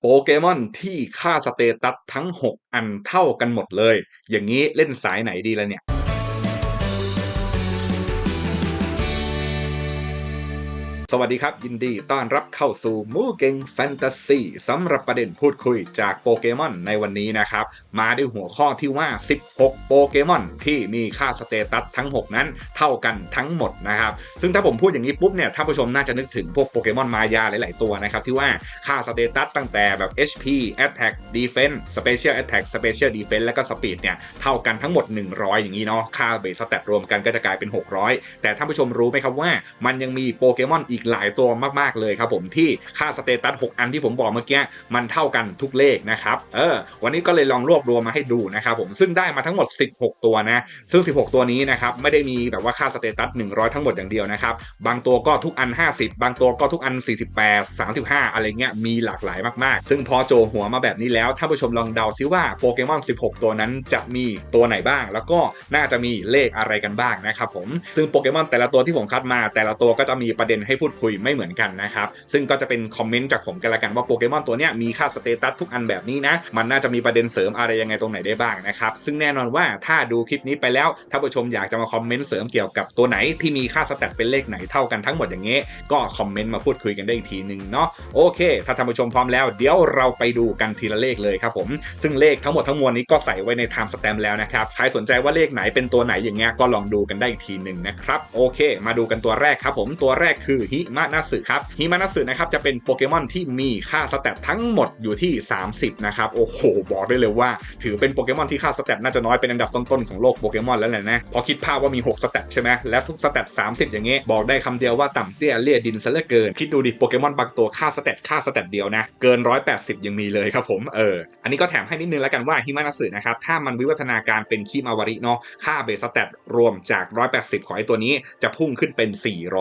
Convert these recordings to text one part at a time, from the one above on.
โปเกมอนที่ค่าสเตตัสทั้ง 6 อันเท่ากันหมดเลย อย่างนี้เล่นสายไหนดีล่ะเนี่ย สวัสดีครับ ยินดีต้อนรับเข้าสู่มูเก่งแฟนตาซีสำหรับประเด็นพูดคุยจากโปเกมอนในวันนี้นะครับ มาด้วยหัวข้อที่ว่า 16 โปเกมอนที่มีค่าสเตตัสทั้ง 6 นั้นเท่ากันทั้งหมดนะครับ ซึ่งถ้าผมพูดอย่างนี้ปุ๊บเนี่ยท่านผู้ชมน่าจะนึกถึงพวกโปเกมอนมายาหลาย ๆ ตัวนะครับ ที่ว่าค่าสเตตัสตั้งแต่แบบ HP Attack Defense Special Attack Special Defense แล้วก็ Speed เนี่ยเท่ากันทั้งหมด 100 อย่างนี้เนาะค่าเบสสเตตรวมกันก็จะกลายเป็น 600 แต่ท่านผู้ชมรู้ไหมครับว่ามันยังมีโปเกมอนอีกหลายตัวมากๆเลยครับผมที่ค่าสเตตัส6อันที่ผมบอกเมื่อกี้มันเท่ากันทุกเลขนะครับเออวันนี้ก็เลยลองรวบรวมมาให้ดูนะครับผมซึ่งได้มาทั้งหมด 16 ตัวนะซึ่ง 16 ตัวนี้นะครับไม่ได้มีแบบว่าค่าสเตตัส100 ทั้งหมดอย่างเดียวนะครับบางตัวก็ทุกอัน 50 บางตัวก็ทุกอัน 48 35 อะไรเงี้ยมีหลากหลายมากๆ ซึ่งพอโจหัวมาแบบนี้แล้วท่านผู้ชมลองเดาซิว่าโปเกมอน 16 ตัวนั้นจะมีตัวไหนบ้าง แล้วก็น่าจะมีเลขอะไรกันบ้างนะครับผมซึ่งโปเกมอนแต่ละตัวที่ผมคัดมา แต่ละตัวก็จะมีประเด็นให้พูดคุยไม่เหมือนกันนะครับ ซึ่งก็จะเป็นคอมเมนต์จากผมกันละกันว่าโปเกมอนตัวเนี้ยมีค่าสเตตัสทุกอันแบบนี้นะ มันน่าจะมีประเด็นเสริมอะไรยังไงตรงไหนได้บ้างนะครับ ซึ่งแน่นอนว่าถ้าดูคลิปนี้ไปแล้วท่านผู้ชมอยากจะมาคอมเมนต์เสริมเกี่ยวกับตัวไหนที่มีค่าสเตตเป็นเลขไหนเท่ากันทั้งหมดอย่างเงี้ยก็คอมเมนต์มาพูดคุยกันได้อีกทีหนึ่งเนาะโอเค ถ้าท่านผู้ชมพร้อมแล้ว เดี๋ยวเราไปดูกันทีละเลขเลยครับผม ซึ่งเลขทั้งหมดทั้งมวลนี้ก็ใส่ไว้ในไทม์สแตมป์แล้วนะครับใครสนใจว่าเลขไหนเป็นตัวไหนอย่างเงี้ยก็ลองดูกันได้อีกทีหนึ่งนะครับโอเค มาดูกันตัวแรกครับผมตัวแรกคือฮิิมานาสึครับฮิมานาสึนะครับจะเป็นโปเกมอนที่มีค่าสแตททั้งหมดอยู่ที่ 30 นะครับโอ้โห บอกได้เลยว่า ถือเป็นโปเกมอนที่ค่าสแตทน่าจะน้อยเป็นอันดับต้นๆของโลกโปเกมอนแล้วแหละนะพอคิดภาพว่ามี 6 สแตทใช่ไหมแล้วทุกสแตท30 อย่างเงี้ยบอกได้คำเดียวว่าต่ำเตี้ยเลี่ยดินซะเหลือเกิน คิดดูดิโปเกมอนบางตัวค่าสแตทค่าสแตทเดียวนะเกิน 180 ยังมีเลยครับผมเอออันนี้ก็แถมให้นิดนึงแล้วกันว่าฮิมานาสึนะครับถ้ามันวิวัฒนาการเป็นคีมาวาริเนาะค่าเบสสแตทรวมจาก 180 ของไอตัวนี้จะพุ่งขึ้นเป็น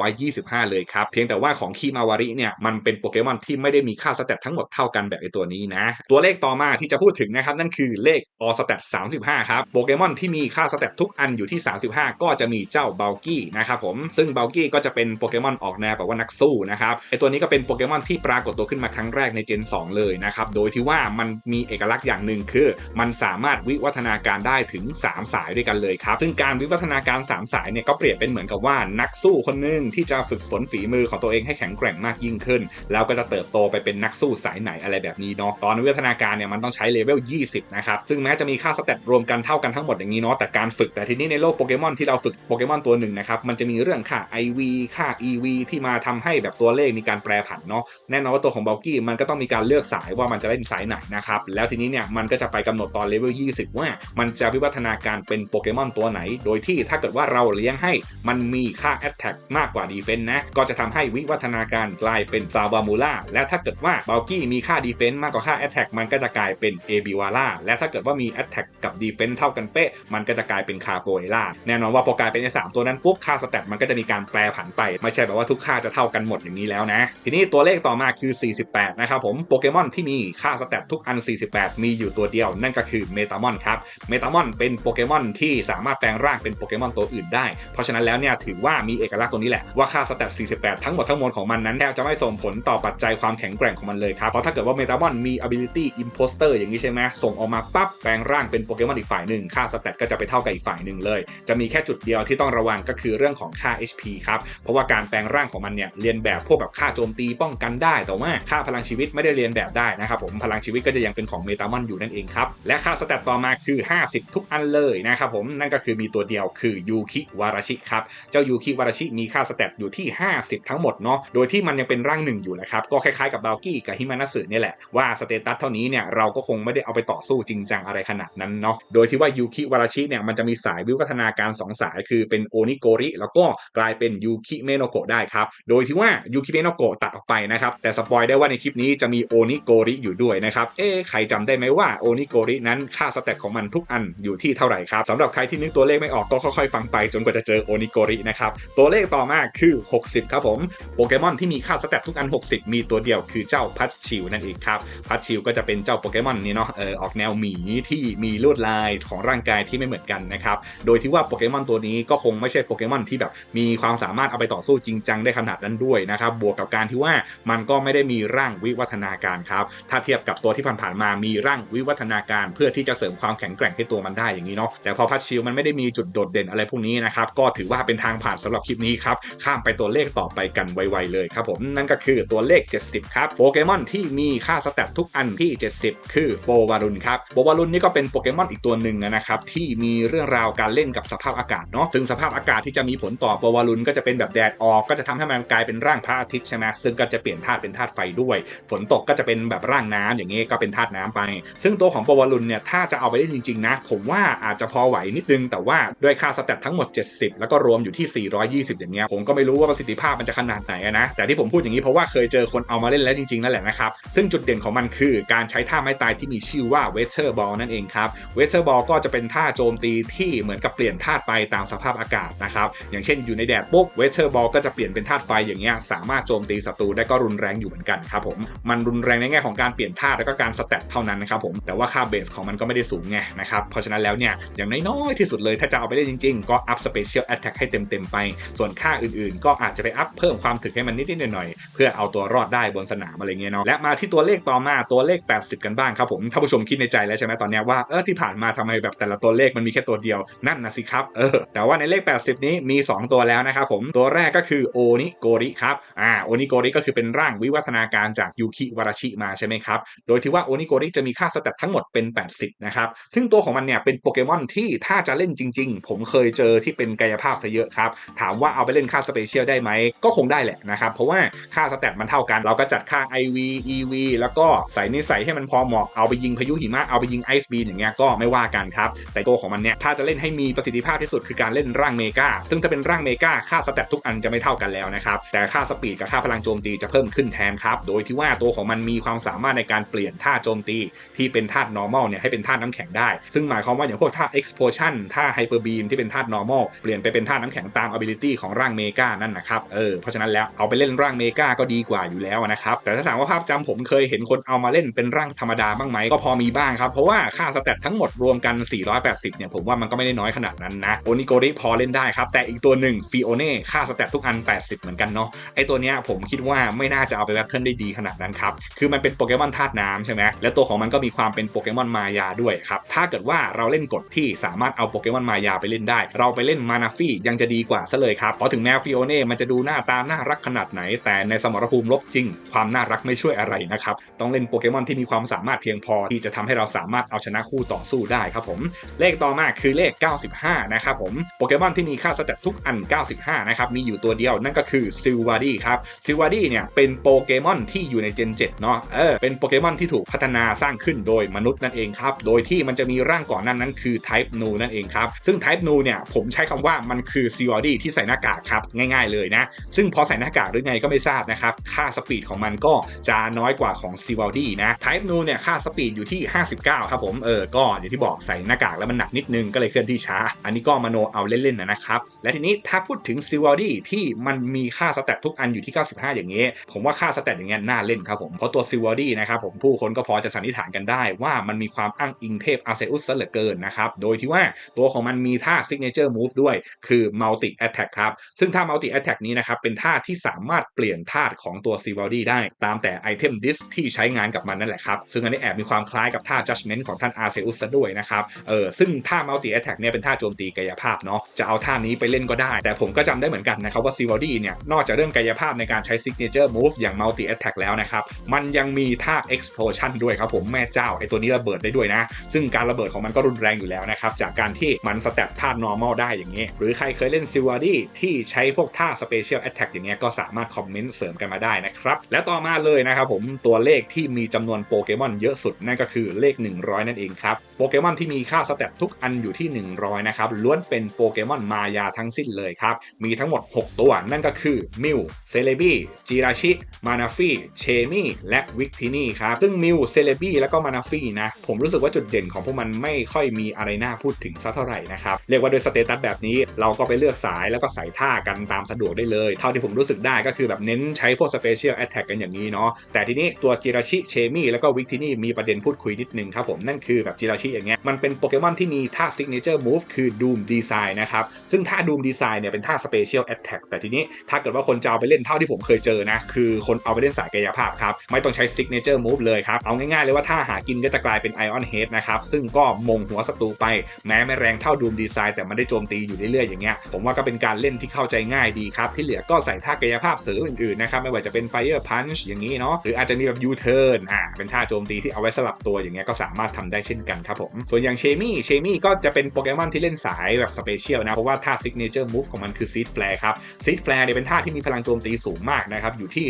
425 เลยครับเพียงแต่ว่าของคีมาวาริเนี่ยมันเป็นโปเกมอนที่ไม่ได้มีค่าสแตททั้งหมดเท่ากันแบบไอตัวนี้นะ ตัวเลขต่อมาที่จะพูดถึงนะครับนั่นคือเลขออสแตท35ครับโปเกมอนที่มีค่าสแตททุกอันอยู่ที่ 35 ก็จะมีเจ้าเบลกี้นะครับผมซึ่งเบลกี้ก็จะเป็นโปเกมอนออกแนวแบบว่านักสู้นะครับไอตัวนี้ก็เป็นโปเกมอนที่ปรากฏตัวขึ้นมาครั้งแรกในเจน 2 เลยนะครับโดยที่ว่ามันมีเอกลักษณ์อย่างหนึ่งคือ มันสามารถวิวัฒนาการได้ถึง 3 สายด้วยกันเลยครับซึ่งการวิวัฒนาการ 3 สายเนี่ยก็เปรียบเป็นเหมือนกับว่านักสู้คนหนึงที่จะฝึกฝนฝีมือของตัวเองให้แข็งแกร่งมากยิ่งขึ้น แล้วก็จะเติบโตไปเป็นนักสู้สายไหนอะไรแบบนี้เนาะตอนวิวัฒนาการเนี่ยมันต้องใช้เลเวล 20 นะครับซึ่งแม้จะมีค่าสเตตรวมกันเท่ากันทั้งหมดอย่างนี้เนาะแต่การฝึกแต่ทีนี้ในโลกโปเกมอนที่เราฝึกโปเกมอนตัวหนึ่งนะครับมันจะมีเรื่องค่า IV ค่า EV ที่มาทำให้แบบตัวเลขมีการแปรผันเนาะแน่นอนว่าตัวของเบลกี้มันก็ต้องมีการเลือกสายว่ามันจะเล่นสายไหนนะครับแล้วทีนี้เนี่ยมันก็จะไปกำหนดตอนเลเวล 20 ว่ามันจะวิวัฒนาการเป็นโปเกมอนตัวไหน โดยที่ถ้าเกิดว่าเราเลี้ยงให้มันมีค่า Attack มากกว่า Defense นะก็จะทำให้วิวัฒนาการกลายเป็นซาวามูล่าและถ้าเกิดว่าเบลกี้มีค่า Defense มากกว่าค่า Attack มันก็จะกลายเป็นเอบิวาล่าและถ้าเกิดว่ามี Attack กับ Defense เท่ากันเป๊ะ มันก็จะกลายเป็นคาโปเอล่าแน่นอนว่าพอกลายเป็นไอ้สามตัวนั้นปุ๊บค่าสแตทมันก็จะมีการแปรผันไป ไม่ใช่แบบว่าทุกค่าจะเท่ากันหมดอย่างนี้แล้วนะ ทีนี้ตัวเลขต่อมาคือ 48 นะครับผมโปเกมอนที่มีค่าสแตททุกอัน 48 มีอยู่ตัวเดียวนั่นก็คือเมตามอนครับเมตามอนเป็นโปเกมอนที่สามารถแปลงร่างเป็นโปเกมอนตัวอื่นได้เพราะฉะนั้นแล้วเนี่ยถือว่ามีเอกลักษณ์ตรงนี้แหละว่าค่าสแตท48ทั้งหมดทั้งมวลของมันนั้นแทบจะไม่ส่งผลต่อปัจจัยความแข็งแกร่งของมันเลยครับ เพราะถ้าเกิดว่าเมตามอนมี ability imposter อย่างนี้ใช่ไหมส่งออกมาปั๊บแปลงร่างเป็นโปเกมอนอีกฝ่ายหนึ่งค่าสแตทก็จะไปเท่ากับอีกฝ่ายหนึ่งเลย จะมีแค่จุดเดียวที่ต้องระวังก็คือเรื่องของค่า HP ครับเพราะว่าการแปลงร่างของมันเนี่ยเรียนแบบพวกแบบค่าโจมตีป้องกันได้แต่ว่าค่าพลังชีวิตไม่ได้เรียนแบบได้นะครับผมพลังชีวิตก็จะยังเป็นของเมตามอนอยู่นั่นเองครับและค่าสแตทต่อมาคือ 50 ทุกอันเลยนะครับผมนั่นก็คือมีตัวเดียวคือยูคิวาราชิครับเจ้ายูคิวาราชิมีค่าสแตทอยู่ที่ 50ทั้งหมดเนาะโดยที่มันยังเป็นร่างหนึ่งอยู่แหละครับก็คล้ายๆกับบาลกี้กับฮิมานัสึเนี่ยแหละว่าสเตตัสเท่านี้เนี่ยเราก็คงไม่ได้เอาไปต่อสู้จริงจังอะไรขนาดนั้นเนาะโดยที่ว่ายูคิวาราชิเนี่ยมันจะมีสายวิวัฒนาการสองสายคือเป็นโอนิโกริแล้วก็กลายเป็นยูคิเมโนโกะได้ครับโดยที่ว่ายูคิเมโนโกะตัดออกไปนะครับแต่สปอยได้ว่าในคลิปนี้จะมีโอนิโกริอยู่ด้วยนะครับเอ๊ใครจำได้ไหมว่าโอนิโกรินั้นค่าสแตทของมันทุกอันอยู่ที่เท่าไหร่ครับสำหรับใครที่นึกตัวเลขไม่ออกก็ค่อยๆฟังไปจนกว่าจะเจอโอนิโกรินะครับตัวเลขต่อมาคือ 60 ครับผมโปเกมอนที่มีค่าสแตททุกอัน 60 มีตัวเดียวคือเจ้าพัชชิวนั่นเองครับ พัชชิวก็จะเป็นเจ้าโปเกมอนนี้เนาะเออออกแนวหมีที่มีลวดลายของร่างกายที่ไม่เหมือนกันนะครับ โดยที่ว่าโปเกมอนตัวนี้ก็คงไม่ใช่โปเกมอนที่แบบมีความสามารถเอาไปต่อสู้จริงจังได้ขนาดนั้นด้วยนะครับ บวกกับการที่ว่ามันก็ไม่ได้มีร่างวิวัฒนาการครับ ถ้าเทียบกับตัวที่ผ่านๆมามีร่างวิวัฒนาการ เพื่อที่จะเสริมความแข็งแกร่งให้ตัวมันได้อย่างนี้เนาะ แต่พอพัชชิลมันไม่ได้มีจุดโดดเด่นอะไรพวกนี้นะครับ ก็ถือว่าเป็นทางผ่านสำหรับคลิปนี้ครับ ข้ามไปตัวเลขต่อไปกันไวๆเลยครับผมนั่นก็คือตัวเลข 70 ครับโปเกมอนที่มีค่าสแตททุกอันที่ 70 คือโปวารุนครับโปวารุนนี่ก็เป็นโปเกมอนอีกตัวหนึ่งนะครับที่มีเรื่องราวการเล่นกับสภาพอากาศเนาะซึ่งสภาพอากาศที่จะมีผลต่อโปวารุนก็จะเป็นแบบแดดออกก็จะทำให้มันกลายเป็นร่างพระอาทิตย์ใช่ไหมซึ่งก็จะเปลี่ยนธาตุเป็นธาตุไฟด้วย ฝนตกก็จะเป็นแบบร่างน้ำอย่างนี้ก็เป็นธาตุน้ำไป ซึ่งตัวของโปวารุนเนี่ยถ้าจะเอาไปเล่นจริงๆนะผมว่าอาจจะพอไหวนิดนึง แต่ว่าด้วยค่าสแตททั้งหมด 70 แล้วก็รวมอยู่ที่ 420 อย่างเงี้ยผมก็ไม่รู้ว่าประสิทธิภาพมันจะขนาดไหนนะแต่ที่ผมพูดอย่างนี้เพราะว่าเคยเจอคนเอามาเล่นแล้วจริงๆนั่นแหละนะครับซึ่งจุดเด่นของมันคือการใช้ท่าไม้ตายที่มีชื่อว่าเวเทอร์บอลนั่นเองครับเวเทอร์บอลก็จะเป็นท่าโจมตีที่เหมือนกับเปลี่ยนธาตุไปตามสภาพอากาศนะครับอย่างเช่นอยู่ในแดดปุ๊บเวเทอร์บอลก็จะเปลี่ยนเป็นธาตุไฟอย่างเงี้ยสามารถโจมตีศัตรูได้ก็รุนแรงอยู่เหมือนกันครับผมมันรุนแรงในแง่ของการเปลี่ยนธาตุแล้วก็การสแตทเท่านั้นนะครับผมแต่ว่าค่าเบสของมันก็ไม่ได้สูงไงนะครับเพราะฉะนั้นแล้วเนี่ยอย่างน้อยๆที่สุดเลยถ้าจะเอาไปเล่นจริง ๆ ก็อัพสเปเชียลแอตแทกให้เต็มๆไป ส่วนค่าอื่นๆ ก็อาจจะไปอัพเพิ่มความถึกให้มันนิดๆหน่อยๆเพื่อเอาตัวรอดได้บนสนามอะไรเงี้ยเนาะและมาที่ตัวเลขต่อมาตัวเลข 80 กันบ้างครับผมท่านผู้ชมคิดในใจแล้วใช่ไหมตอนนี้ว่าเออที่ผ่านมาทำไมแบบแต่ละตัวเลขมันมีแค่ตัวเดียวนั่นนะสิครับเออแต่ว่าในเลข 80 นี้มี 2 ตัวแล้วนะครับผมตัวแรกก็คือโอนิโกริครับอ่าโอนิโกริก็คือเป็นร่างวิวัฒนาการจากยูคิวาราชิมาใช่ไหมครับโดยที่ว่าโอนิโกริจะมีค่าสแตททั้งหมดเป็น 80 นะครับซึ่งตัวของมันเนี่ยเป็นโปเกมอนที่ถ้าจะเล่นจริง ๆ ผมเคยเจอที่เป็นกายภาพซะเยอะครับถามว่าเอาไปเล่นค่าสเปเชียลได้ไหมกก็คงได้แหละนะครับ เพราะว่าค่าสแตทมันเท่ากัน เราก็จัดค่า IV EV แล้วก็ใส่นิสัยให้มันพอเหมาะเอาไปยิงพายุหิมะเอาไปยิงไอซ์บีนอย่างเงี้ยก็ไม่ว่ากันครับ แต่ตัวของมันเนี่ยถ้าจะเล่นให้มีประสิทธิภาพที่สุดคือการเล่นร่างเมกาซึ่งถ้าเป็นร่างเมกาค่าสแตททุกอันจะไม่เท่ากันแล้วนะครับแต่ค่าสปีดกับค่าพลังโจมตีจะเพิ่มขึ้นแทนครับโดยที่ว่าตัวของมันมีความสามารถในการเปลี่ยนท่าโจมตี ที่เป็นท่า normal เนี่ยให้เป็นท่าน้ำแข็งได้ ซึ่งหมายความว่าอย่างพวกท่า explosion ท่า hyper beam ที่เป็นท่า normal เปลี่ยนไปเป็นท่าน้ำแข็งตาม ability ของร่างเมกานั่นนะครับเออเพราะฉะนั้นแล้วเอาไปเล่นร่างเมกาก็ดีกว่าอยู่แล้วนะครับแต่ถ้าถามว่าภาพจำผมเคยเห็นคนเอามาเล่นเป็นร่างธรรมดาบ้างไหมก็พอมีบ้างครับเพราะว่าค่าสแตททั้งหมดรวมกัน 480 เนี่ยผมว่ามันก็ไม่ได้น้อยขนาดนั้นนะโอนิโกริพอเล่นได้ครับแต่อีกตัวหนึ่งฟิโอเน่ค่าสแตททุกอัน 80 เหมือนกันเนาะไอตัวเนี้ยผมคิดว่าไม่น่าจะเอาไปแบทเทิลได้ดีขนาดนั้นครับคือมันเป็นโปเกมอนธาตุน้ำใช่ไหมและตัวของมันก็มีความเป็นโปเกมอนมายาด้วยครับถ้าเกิดว่าเราเล่นกฎที่สามารถเอาโปเกมอนมายาไปเล่นได้ เราไปเล่นมานาฟี่ยังจะดีกว่าซะเลยครับเพราะถึงแม้ฟิโอเน่มันจะดูหน้าตาน่ารักขนาดไหน แต่ในสมรภูมิลบจริง ความน่ารักไม่ช่วยอะไรนะครับ ต้องเล่นโปเกมอนที่มีความสามารถเพียงพอที่จะทำให้เราสามารถเอาชนะคู่ต่อสู้ได้ครับผม เลขต่อมาคือเลข 95 นะครับผม โปเกมอนที่มีค่าสแตททุกอัน 95 นะครับ มีอยู่ตัวเดียวนั่นก็คือซิลวาดีครับซิลวาดีเนี่ยเป็นโปเกมอนที่อยู่ในเจน 7 เนาะเออเป็นโปเกมอนที่ถูกพัฒนาสร้างขึ้นโดยมนุษย์นั่นเองครับ โดยที่มันจะมีร่างก่อนนั้นนั้นคือ Type Nu นั่นเองครับ ซึ่ง Type Nu เนี่ยผมใช้คำว่ามันคือซิลวาดีที่ใส่หน้ากากครับง่าย ๆเลยนะซึ่งพอใส่หน้ากากหรือไงก็ไม่ทราบนะครับ ค่าสปีดของมันก็จะน้อยกว่าของซิลวาดีนะ Type Nu เนี่ยค่าสปีดอยู่ที่ 59 ครับผม เออ ก็อย่างที่บอกใส่หน้ากากแล้วมันหนักนิดนึงก็เลยเคลื่อนที่ช้า อันนี้ก็มโนเอาเล่นๆนะครับ และทีนี้ถ้าพูดถึงซิลวาดีที่มันมีค่าสแตททุกอันอยู่ที่ 95 อย่างเงี้ยผมว่าค่าสแตทอย่างเงี้ยน่าเล่นครับผมเพราะตัวซิลวาดีนะครับผมผู้คนก็พอจะสันนิษฐานกันได้ ว่ามันมีความอ้างอิงเทพอาเซอุสเหลือเกินนะครับโดยที่ว่าตัวของมันมีท่า signature move ด้วยคือ multi attack ครับซึ่งท่า multi attack นี้นะครับเป็นท่าที่สามารถเปลี่ยนธาตุของตัวซิลวาดีได้ ตามแต่ไอเทมดิสที่ใช้งานกับมันนั่นแหละครับซึ่งอันนี้แอบมีความคล้ายกับท่า judgment ของท่านอาเซอุสด้วยนะครับเออซึ่งท่า multi attack เนี่ยเป็นท่าโจมตีกายภาพเนาะจะเอาท่านี้ไปเล่นก็ได้ แต่ผมก็จำได้เหมือนกันนะครับว่าซิลวาดีเนี่ยนอกจากเรื่องกายภาพในการใช้ signature move อย่าง multi attack แล้วนะครับมันยังมีท่า explosion ด้วยครับผมแม่เจ้าไอตัวนี้ระเบิดได้ด้วยนะ ซึ่งการระเบิดของมันก็รุนแรงอยู่แล้วนะครับจากการที่มันสแตปท่า normal ได้อย่างนี้ หรือใครเคยเล่นซิลวาดีที่ใช้พวกท่า special attack อย่างเงี้ยก็สามารถคอมเมนต์เสริมกันมาได้นะครับและต่อมาเลยนะครับผมตัวเลขที่มีจำนวนโปเกมอนเยอะสุดนั่นก็คือเลข 100 นั่นเองครับโปเกมอนที่มีค่าสเตตทุกอันอยู่ที่ 100 นะครับล้วนเป็นโปเกมอนมายาทั้งสิ้นเลยครับมีทั้งหมด 6 ตัวนั่นก็คือมิวเซเลบี้จิราชิมานาฟี่เชมี่และวิกทินี่ครับซึ่งมิวเซเลบี้แล้วก็มานาฟี่นะผมรู้สึกว่าจุดเด่นของพวกมันไม่ค่อยมีอะไรน่าพูดถึงสักเท่าไหร่นะครับเรียกว่าโดยสเตตัสแบบนี้เราก็ไปเลือกสายแล้วก็ใส่ท่ากันตามสะดวกได้เลยเท่าที่ผมรู้สึกได้ก็คือแบบเน้นใช้พวกสเปเชียลแอตแทกกันอย่างนี้เนาะแต่ทีนี้ตัวจิราชิเชมี่แล้วก็วิกทินี่มีประเด็นพูดคุยนิดนึงครับผมนั่นคือแบบจิราชิอย่างเงี้ยมันเป็นโปเกมอนที่มีท่าซิกเนเจอร์มูฟคือดูมดีไซน์นะครับซึ่งท่าดูมดีไซน์เนี่ยเป็นท่าสเปเชียลแอตแทกแต่ทีนี้ถ้าเกิดว่าคนจะเอาไปเล่นเท่าที่ผมเคยเจอนะคือคนเอาไปเล่นสายกายภาพครับไม่ต้องใช้ซิกเนเจอร์มูฟเลยครับเอาง่ายๆเลยว่าถ้าหากินก็จะกลายเป็นไอออนเฮดนะครับซึ่งก็มงหัวศัตรูไปแม้ไม่แรงเท่าดูมดีไซน์แต่มันได้โจมตีอยู่เรื่อยๆอย่างเงี้ยผมว่าก็เป็นการเล่นที่เข้าใจง่ายดีครับที่เหลือก็ใส่ท่ากายภาพเสริมอื่นๆนะครับไม่ว่าจะเป็น Fire Punch อย่างนี้เนาะหรืออาจจะมีแบบ U-turn อ่าเป็นท่าโจมตีที่เอาไว้สลับตัวอย่างเงี้ยก็สามารถทำได้เช่นกันครับผม ส่วนอย่างเชมี่เชมี่ก็จะเป็นโปเกมอนที่เล่นสายแบบสเปเชียลนะ เพราะว่าท่าซิกเนเจอร์มูฟของมันคือซีดแฟร์ครับซีดแฟร์เนี่ยเป็นท่าที่มีพลังโจมตีสูงมากนะครับ อยู่ที่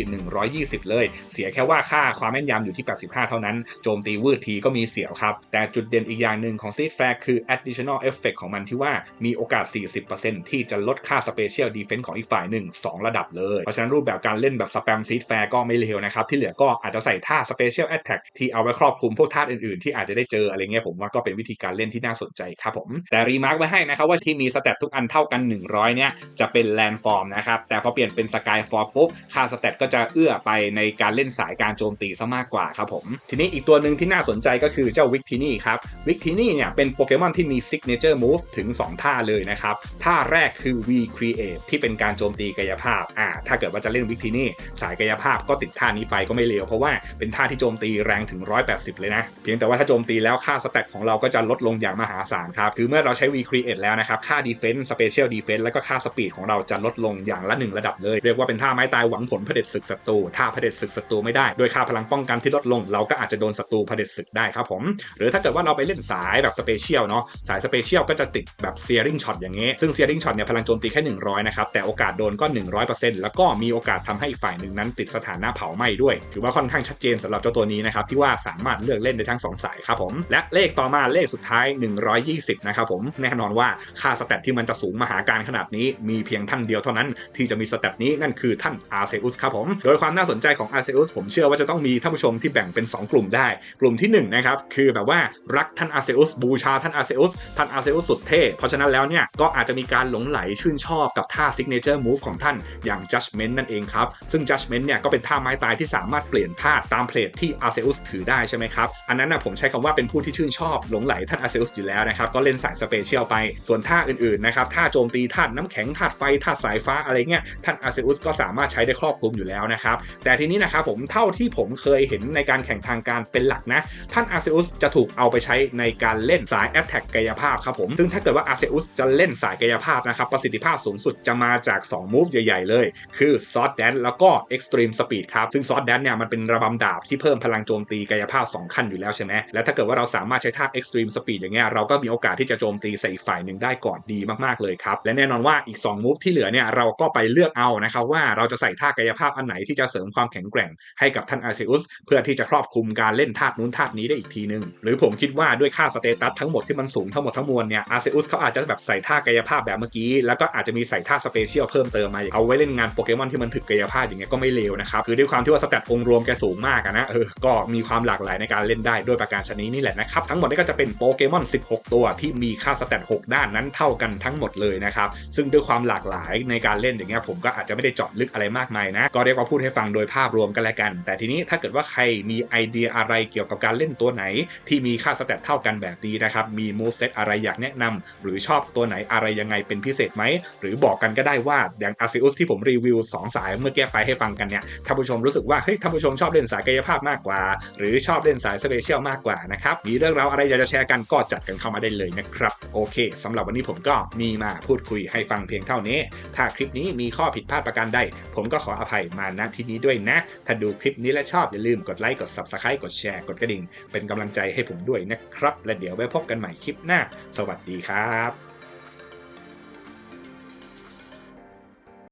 120 เลย เสียแค่ว่าค่าความแม่นยำอยู่ที่ 85 เท่านั้น โจมตีวืดทีก็มีเสียวครับ แต่จุดเด่นอีกอย่างหนึ่งของซีดแฟร์คือ additional effect ของมันที่ว่ามีโอกาส 40%ที่จะลดค่า special defense ของอีกฝ่ายหนึ่ง2 ระดับเลย เพราะฉะนั้นรูปแบบการเล่นแบบสแปมซีดแฟร์ก็ไม่เลวนะครับ ที่เหลือก็อาจจะใส่ท่า special attack ที่เอาไว้ครอบคลุมพวกท่าอื่นๆ ที่อาจจะได้เจออะไรเงี้ยผมว่าก็เป็นวิธีการเล่นที่น่าสนใจครับผม แต่รีมาร์กไว้ให้นะครับว่าที่มีสเตตทุกอันเท่ากัน 100 เนี่ยจะเป็นแลนด์ฟอร์มนะครับแต่พอเปลี่ยนเป็นสกายฟอร์มปุ๊บค่าสเตตก็จะเอื้อไปในการเล่นสายการโจมตีซะมากกว่าครับผมทีนี้อีกตัวหนึ่งที่น่าสนใจก็คือเจ้าวิกทินี่ครับวิกทินี่เนี่ยเป็นโปเกมอนที่มีซิกเนเจอร์มูฟถึง 2 ท่าเลยนะครับท่าแรกคือ V Create ที่เป็นการโจมตีกายภาพอ่าถ้าเกิดว่าจะเล่นวิกทินี่สายกายภาพก็ติดท่านี้ไปก็ไม่เลวเพราะว่าเป็นท่าที่โจมตีแรงถึง 180 เลยนะ เพียงแต่ว่าถ้าโจมตีแล้วค่าสเตตของเราก็จะลดลงอย่างมหาศาลครับคือเมื่อเราใช้ V Create แล้วนะครับ ค่า Defense Special Defense แล้วก็ค่า Speed ของเราจะลดลงอย่างละ1ระดับเลย เรียกว่าเป็นท่าไม้ตายหวังผลเผด็จศึกศัตรูถ้าเผด็จศึกศัตรูไม่ได้โดยค่าพลังป้องกันที่ลดลง เราก็อาจจะโดนศัตรูเผด็จศึกได้ครับผมหรือถ้าเกิดว่าเราไปเล่นสายแบบสเปเชียลเนาะสายสเปเชียลก็จะติดแบบ Searing Shot อย่างเงี้ยซึ่ง Searing Shot เนี่ยพลังโจมตีแค่100นะครับแต่โอกาสโดนก็100%แล้วก็มีโอกาสทำให้อีกฝ่ายหนึ่งนั้นติดสถานะเผาไหม้ด้วย ถือว่าค่อนข้างชัดเจนสำหรับเจ้าตัวนี้นะครับที่ว่าสามารถเลือกเล่นได้ทั้ง 2 สายครับผมและเลขต่อมาเลขสุดท้าย 120 นะครับผมแน่นอนว่าค่าสเตตที่มันจะสูงมหาการขนาดนี้ มีเพียงท่านเดียวเท่านั้น ที่จะมีสเตตนี้นั่นคือท่านอาร์เซอุสครับผมโดยความน่าสนใจของอาร์เซอุสผมเชื่อว่าจะต้องมีท่านผู้ชมที่แบ่งเป็น 2 กลุ่มได้ กลุ่มที่1นะครับคือแบบว่ารักท่านอาร์เซอุสบูชาท่านอาร์เซอุสท่านอาร์เซอุสสุดเท่เพราะฉะนั้นแล้วเนี่ยก็อาจจะมีการหลงไหลชื่นชอบกับท่าซิกเนเจอร์มูฟของท่านอย่าง Judgment นั่นเองครับ ซึ่ง Judgment เนี่ยก็เป็นท่าไม้ตายที่สามารถเปลี่ยนท่าตามเพลทที่อาเซอุสถือได้ใช่ไหมครับ อันนั้นนะผมใช้คำว่าเป็นผู้ที่ชื่นชอบหลงไหลท่านอาเซอุสอยู่แล้วนะครับก็เล่นสายสเปเชียลไปส่วนท่าอื่นๆนะครับท่าโจมตีท่าน้ำแข็งท่าไฟท่าสายฟ้าอะไรเงี้ยท่านอาเซอุสก็สามารถใช้ได้ครอบคลุมอยู่แล้วนะครับแต่ทีนี้นะครับผมเท่าที่ผมเคยเห็นในการแข่งทางการเป็นหลักนะท่านอาเซอุสจะถูกเอาไปใช้ในการเล่นสายแอตแทกกายภาพครับผมซึ่งถ้าเกิดว่าอาเซอุสจะเล่นสายกายภาพนะครับประสิทธิภาพสูงสุดจะมาจาก2มูฟใหญ่ๆเลย คือซอสแดนแล้วก็เอ็กซ์ตรีมสปีดครับ ซึ่งซอสแดนเนี่ยมันเป็นระบำดาบที่เพิ่มพลังโจมตีกายภาพ 2 ขั้นอยู่แล้วใช่ไหมและถ้าเกิดว่าเราสามารถใช้ท่าเอ็กซ์ตรีมสปีดอย่างเงี้ยเราก็มีโอกาสที่จะโจมตีใส่อีกฝ่ายหนึ่งได้ก่อนดีมากๆเลยครับ และแน่นอนว่าอีก2มูฟที่เหลือเนี่ยเราก็ไปเลือกเอานะครับว่าเราจะใส่ท่ากายภาพอันไหนที่จะเสริมความแข็งแกร่งให้กับท่านอาร์เซอุสเพื่อที่จะครอบคลุมการเล่นธาตุนู้นธาตุนี้ได้อีกทีนึง หรือผมคิดว่าด้วยค่าสเตตัสทั้งหมดที่มันสูงทั้งหมดทั้งมวลเนี่ยอาเซอุสเขาอาจจะแบบใส่ท่ากายภาพแบบเมื่อกี้แล้วก็อาจจะมีใส่ท่าสเปเชียลเพิ่มเติมมาเอาไว้เล่นงานโปเกมอนที่มันถึกกายภาพอย่างเงี้ยก็ไม่เลวนะครับคือด้วยความที่ว่าสแตทองค์รวมแกสูงมากนะเออก็มีความหลากหลายในการเล่นได้ด้วยประการชนิดนี้แหละนะครับทั้งหมดนี้ก็จะเป็นโปเกมอน 16 ตัวที่มีค่าสแตท6ด้านนั้นเท่ากันทั้งหมดเลยนะครับซึ่งด้วยความหลากหลายในการเล่นอย่างเงี้ยผมก็อาจจะไม่ได้เจาะลึกอะไรมากมายนะก็เรียกว่าพูดให้ฟังโดยภาพรวมกันแล้วกัน แต่ทีนี้ถ้าเกิดว่าใครมีไอเดียอะไรเกี่ยวกับการเล่นตัวไหน ที่มีค่าสแตทเท่ากันแบบนี้นะครับมีมูฟเซตอะไรอยากแนะนำหรือชอบตัวไหนอะไรยังไงเป็นพิเศษไหมหรือบอกกันก็ได้ว่าอย่างอาซิอุสที่ผมรีวิว 2 สายเมื่อกี้ไปให้ฟังกันเนี่ยท่านผู้ชมรู้สึกว่าเฮ้ยท่านผู้ชมชอบเล่นสายกายภาพมากกว่า หรือชอบเล่นสายสเปเชียลมากกว่านะครับมีเรื่องราวอะไรอยากจะแชร์กันก็จัดกันเข้ามาได้เลยนะครับโอเคสำหรับวันนี้ผมก็มีมาพูดคุยให้ฟังเพียงเท่านี้ ถ้าคลิปนี้มีข้อผิดพลาดประการใดผมก็ขออภัยมาณที่นี้ด้วยนะ ถ้าดูคลิปนี้และชอบอย่าลืมกดไลค์กด Subscribe กดแชร์กดกระดิ่ง เป็นกำลังใจให้ผมด้วยนะครับ และเดี๋ยวไว้พบกันใหม่คลิปหน้า สวัสดีครับ